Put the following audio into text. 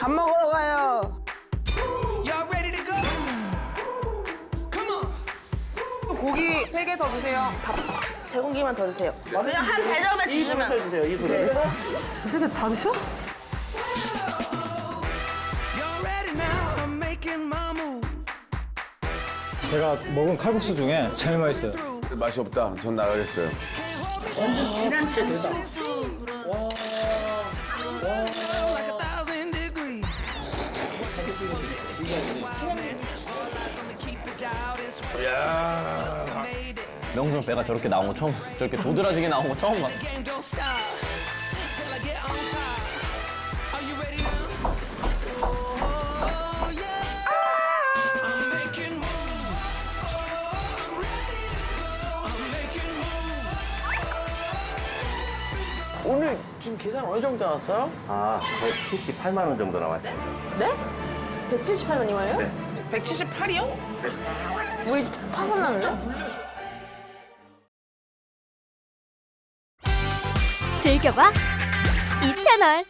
밥 먹으러 가요. Y'all ready to go? Come on. 고기 세 개 더 주세요. 밥 세 공기만 더 주세요. 그냥 한 대접에 주시면 주세요. 이 그릇. Y'all ready now? I'm making my move. 제가 먹은 칼국수 중에 제일 맛있어요. 맛이 없다. 전 나가겠어요. Like 명수 배가 저렇게 나온 거 처음 봤어. 저렇게 도드라지게 나온 거 처음 봤어. Oh. 오늘 지금 계산 어느 정도 나왔어요? 아, 178만 원 정도 나왔어요. 네? 178원이만요? 네. 178이요? 우리 파산났는데? 즐겨봐 이 채널.